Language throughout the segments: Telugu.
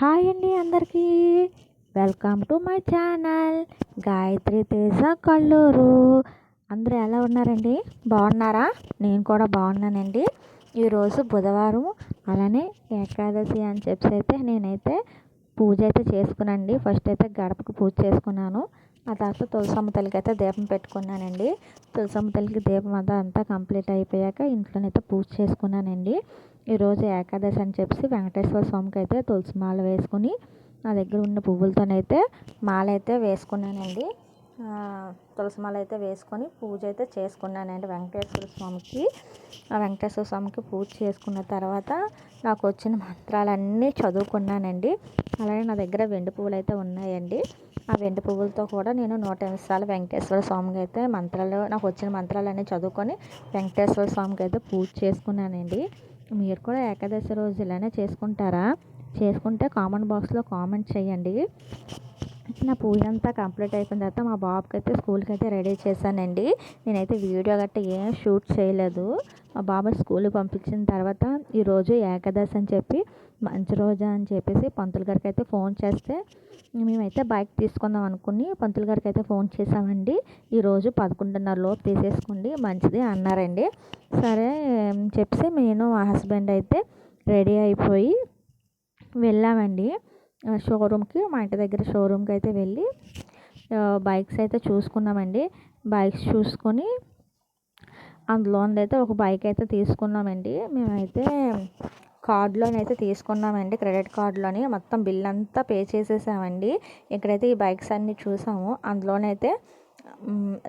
హాయ్ అండి అందరికీ. Welcome to my channel. Gayathri Teja Kalluru. అందరూ ఎలా ఉన్నారండి? బాగున్నారా? నేను కూడా బాగున్నానండి. ఈరోజు బుధవారం అలానే ఏకాదశి అని చెప్పి అయితే నేనైతే పూజ అయితే చేసుకున్నానండి. ఫస్ట్ అయితే గడపకు పూజ చేసుకున్నాను. ఆ తర్వాత తులసమ్మ తల్లికి అయితే దీపం పెట్టుకున్నానండి. తులసమ్మ తల్లికి దీపం అంతా అంతా కంప్లీట్ అయిపోయాక ఇంట్లోనైతే పూజ చేసుకున్నానండి. ఈరోజు ఏకాదశి అని చెప్పి వెంకటేశ్వర స్వామికి అయితే తులసి మాల వేసుకుని నా దగ్గర ఉన్న పువ్వులతోనైతే మాల అయితే వేసుకున్నానండి తులసి మాల అయితే వేసుకొని పూజ అయితే చేసుకున్నానండి వెంకటేశ్వర స్వామికి. ఆ వెంకటేశ్వర స్వామికి పూజ చేసుకున్న తర్వాత నాకు వచ్చిన మంత్రాలన్నీ చదువుకున్నానండి. అలాగే నా దగ్గర వెండి పువ్వులు అయితే ఉన్నాయండి. ఆ వెండి పువ్వులతో కూడా నేను నూట ఎనిమిది సార్లు వెంకటేశ్వర స్వామికి అయితే మంత్రాలు నాకు వచ్చిన మంత్రాలన్నీ చదువుకొని వెంకటేశ్వర స్వామికి అయితే పూజ చేసుకున్నానండి. మీరు కూడా ఏకాదశి రోజు ఇలానే చేసుకుంటారా? చేసుకుంటే కామెంట్ బాక్స్లో కామెంట్ చేయండి. నా పూజ అంతా కంప్లీట్ అయిపోయిన తర్వాత మా బాబుకి అయితే స్కూల్కి అయితే రెడీ చేశానండి. నేనైతే వీడియో గట్ట ఏం షూట్ చేయలేదు. మా బాబు స్కూల్కి పంపించిన తర్వాత ఈరోజు ఏకాదశి అని చెప్పి మంచి రోజా అని చెప్పేసి పంతులు గారికి అయితే ఫోన్ చేస్తే మేమైతే బైక్ తీసుకుందాం అనుకుని పంతులు గారికి అయితే ఫోన్ చేసామండి ఈరోజు పదకొండున్నర లోపు తీసేసుకోండి మంచిది అన్నారండి. సరే చెప్పి నేను మా హస్బెండ్ అయితే రెడీ అయిపోయి వెళ్ళామండి. షోరూమ్కి మా ఇంటి దగ్గర షోరూమ్కి అయితే వెళ్ళి బైక్స్ అయితే చూసుకున్నామండి. బైక్స్ చూసుకొని అందులో అయితే ఒక బైక్ అయితే తీసుకున్నామండి. మేమైతే కార్డులోనైతే తీసుకున్నామండి. క్రెడిట్ కార్డులోని మొత్తం బిల్ అంతా పే చేసేసామండి. ఇక్కడైతే ఈ బైక్స్ అన్నీ చూసాము. అందులోనైతే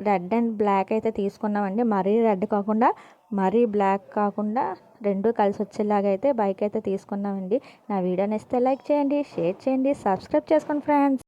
రెడ్ అండ్ బ్లాక్ అయితే తీసుకున్నామండి. మరీ రెడ్ కాకుండా మరీ బ్లాక్ కాకుండా రెండు కలిసి వచ్చేలాగా అయితే బైక్ అయితే తీసుకున్నామండి. నా వీడియో నచ్చితే లైక్ చేయండి షేర్ చేయండి సబ్స్క్రైబ్ చేసుకోండి ఫ్రెండ్స్.